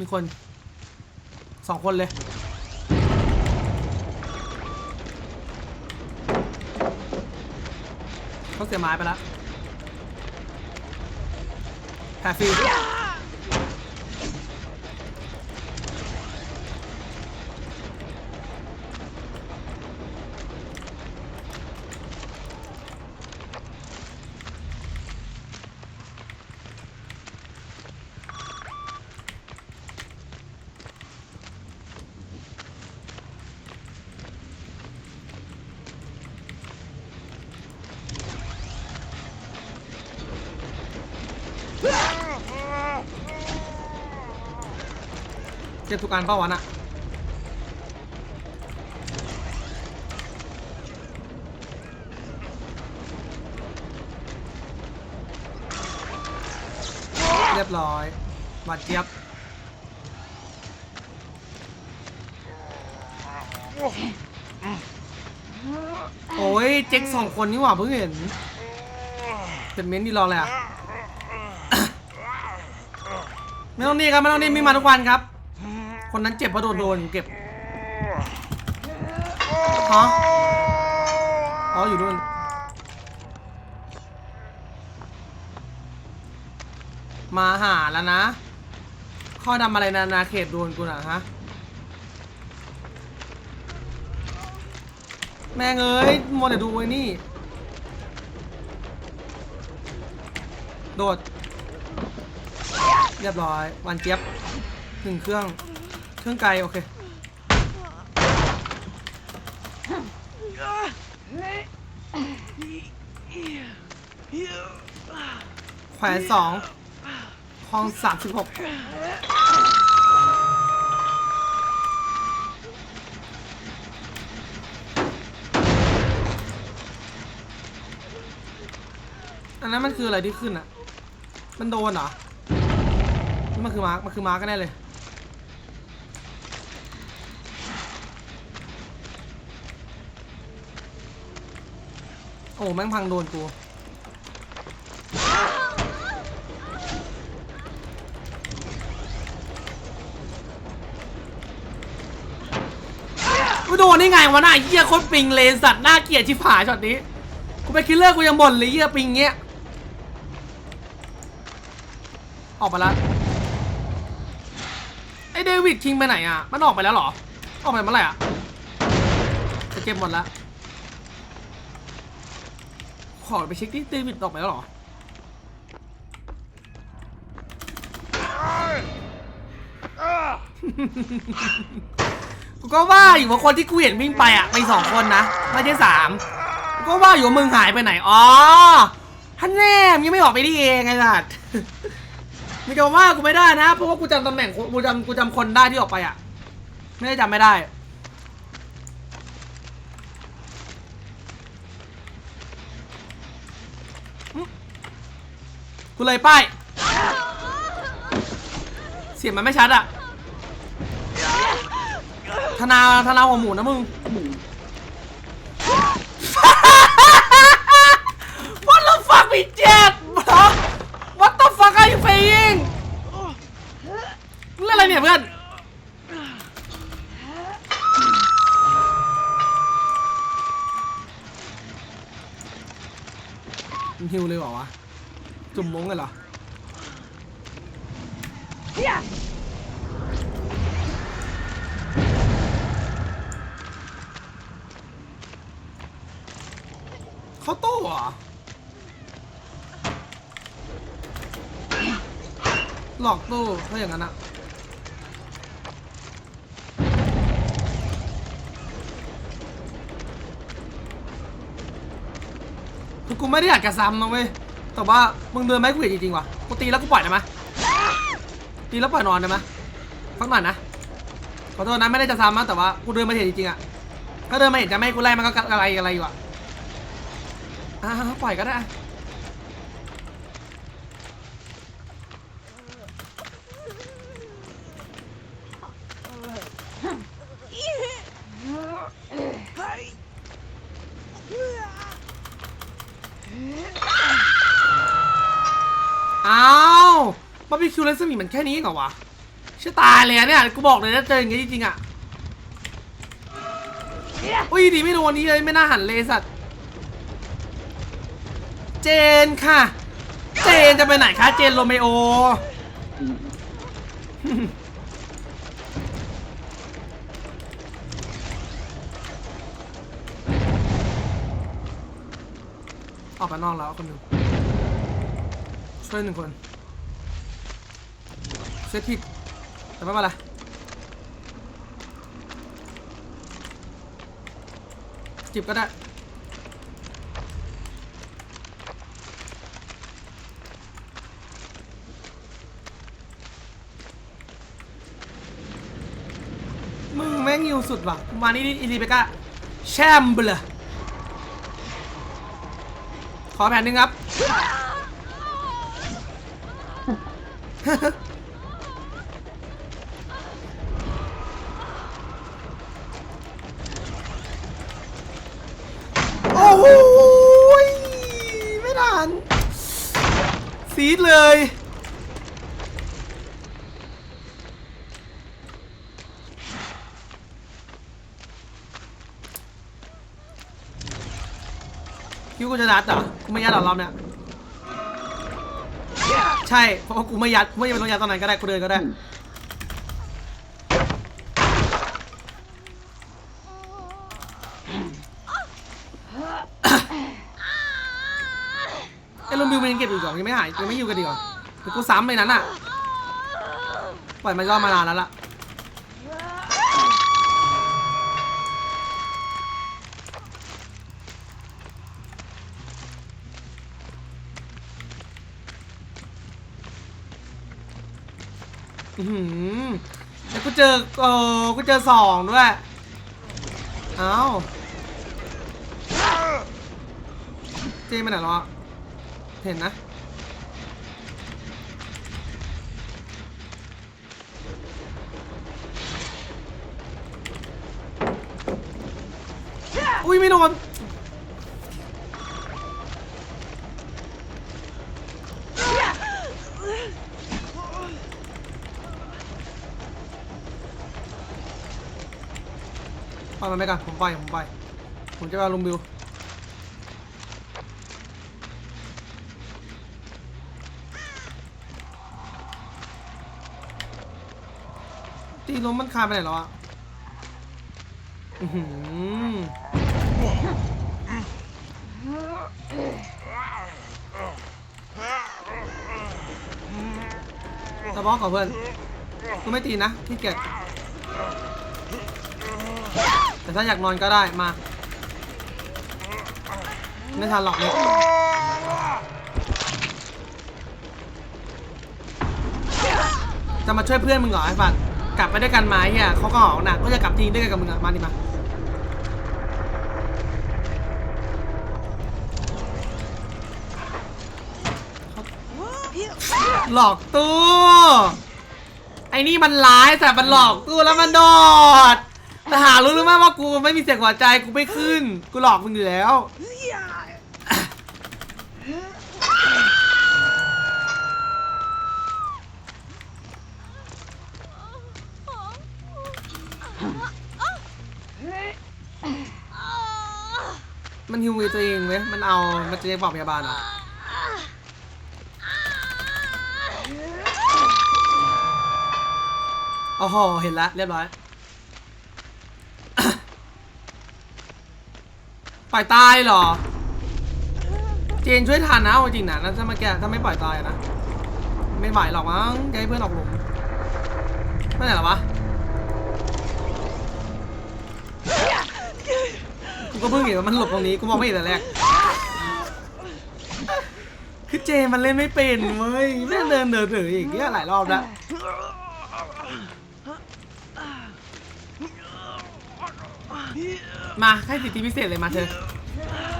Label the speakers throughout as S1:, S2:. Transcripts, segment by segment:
S1: มีคนสองคนเลย เขาเสียไม้ไปแล้วแพรฟิลเก็ บทุกการเป้าวันอะเรียบร้อยบาดเจ็บโอ้ยเจ๊กสองคนนี่หว่าเพิ่งเห็นเป็นเม้นท์ดีรอเลยอะไม่ต้องนี่ครับ ไม่ต้องนี่มีมาทุกวันครับ คนนั้นเจ็บเพราะโดนโดนเก็บฮะอ๋ออยู่นู่นมาหาแล้วนะ ข้อดำอะไรนานาเขตโดนกูนะฮะ แม่งเอ้ยมัวแต่ดูไอ้นี่ โดด เรียบร้อย วันเจี๊ยบหนึ่งเครื่อง เครื่องไกลโอเคแขวนสองคลองสามสิบหกอันนั้นมันคืออะไรที่ขึ้นอะ มันโดนเหรอนี่มันคือมาร์กมันคือมาร์กก็แน่เลย โอ้แม่งพังโดนกูกูโดนได้ไงวะน่ะไอ้เหี้ยโคตรปิงเลนสัตว์น่าเกลียดชิบหายช็อตนี้กูไปคิลเลอร์กูยังบ่นเลยเหี้ยปิงเงี้ยออกไปแล้วไอเดวิดทิ้งไปไหนอะมันออกไปแล้วเหรอออกไปเมื่อไหร่อะจะเก็บหมดแล้ว ขอไปเช็คที่เดวิดออกไปแล้วหรอ กูก็ว่าอยู่ว่าคนที่กูเห็นวิ่งไปอะไปสองคนนะ ไม่ใช่สามกูก็ว่าอยู่มึงหายไปไหน อ๋อท่านแน่มยังไม่ออกไปนี่เองไงสัตว์มึงจะว่ากูไม่ได้นะ เพราะว่ากูจำตำแหน่งกูจำกูจำคนได้ที่ออกไปอะ ไม่ได้จำไม่ได้ กูเลยป้าย เสียงมันไม่ชัดอะธนาธนาหัวหมูนะมึง What the fuck มีเจ็บ ฮิวเลยเหรอวะ จุ่มมงกันเหรอเขาโต้เหรอ หลอกตู้ถ้าอย่างนั้นอะ คือกูไม่ได้อยากระซ้ำนะเว้ย แต่ว่ามึงเดินไม่กูเห็นจริงๆว่ะ กูตีแล้วกูปล่อยได้ไหมตีแล้วปล่อยนอนได้ไหมฟังหน่อยนะ ขอโทษนะไม่ได้จะซ้ำนะแต่ว่ากูเดินมาเห็นจริงๆอะถ้าเดินมาเห็นจะไม่ให้กูไล่มันก็อะไรอะไรอยู่อะอ่าปล่อยก็ได้ อะอ้าวบาร์บีคิวเลสมีมันแค่นี้เหรอวะเชชื่อตายเลยอะเนี่ยกูบอกเลยนะเจออย่างงี้จริงๆอะอุ้ยดีไม่โดนนี้เลยไม่น่าหันเลยสัตว์เจนค่ะ เจนจะไปไหนคะเจนโรเมโอออกกันนอกแล้วคนหนึ่งช่วยหนึ่งคนเซตผิดแต่ไม่เป็นไรจิบก็ได้มึงแม่งยิวสุดว่ะมานี่นี่อิริเบก้าแชมเบลขอแผ่นหนึ่งครับ ซีดเลย คิดวากูจะยัดเหรอ กูไม่ยัดหรอกรอบเนี้ยใช่ เพราะว่ากูไม่ยัด กูไม่จำเป็นต้องยัดตอนไหนก็ได้ กูเดินก็ได้ ลมบิวมันยังเก็บอยู่ก่อนยังไม่หายยังไม่อยู่กันดีกว่าเดี๋ยวกูซ้ำเลยนั้นอะปล่อยมันย่อมานานแล้วล่ะอือหือแล้วกูเจอเออกูเจอสองด้วย เอ้า เจมันไหนแล้วอะ เห็นนะ อุ้ยไม่โดนปล่อยมันไปก่อนผมไปผมไปผมจะไปลุงบิว ตีล้มมันคาไปไหนแล้วอะอือหือตะบอกกับเพื่อนกูไม่ตีนะที่เกียจแต่ถ้าอยากนอนก็ได้มา ไม่ทันหรอกเนี่ยจะมาช่วยเพื่อนมึงเหรอไอ้ฟัด กลับไปด้วยกันไหมเฮียเขาก็ออกหนักก็จะกลับทีมด้วยกันกับมึงอะมาดิมาหลอกตู้ไอ้นี่มันร้ายแต่มันหลอกตู้แล้วมันโดดแต่หารู้หรือไม่ว่ากูไม่มีเสียงหัวใจกูไม่ขึ้น กูหลอกมึงอยู่แล้ว มันฮิวมือตัวเองเว้ย มันเอา มันจะเรียกบอกพยาบาลเหรอโอ้โห เห็นแล้วเรียบร้อย ปล่อยตายเหรอ เจนช่วยทันนะจริงนะถ้ามาแกถ้าไม่ปล่อยตายนะ ไม่ไหวหรอกมั้งแกให้เพื่อนออกหลุมไม่ไหนหรอวะ กูก็เพิ่งเห็นว่ามันหลบตรงนี้ กูมองไม่เห็นแต่แรก คือเจมันเล่นไม่เป็นเว้ยแม่งเดินเดินเถออย่างเงี้ยหลายรอบแล้ว มาให้สิทธิพิเศษเลยมาเธอ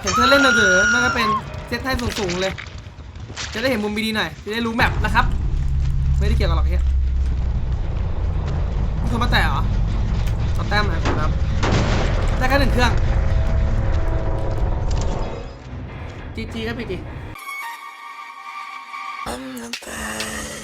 S1: เห็นเธอเล่นเถอะมันก็เป็นเซตให้สูงๆเลย จะได้เห็นมุมดีๆหน่อย จะได้รู้แมปนะครับ ไม่ได้เกี่ยวกับหรอกเฮียมีคนมาแตะเหรอขอแต้มหน่อยครับ ได้แค่หนึ่งเครื่อง จีจีครับพี่จี
S2: I'm the bad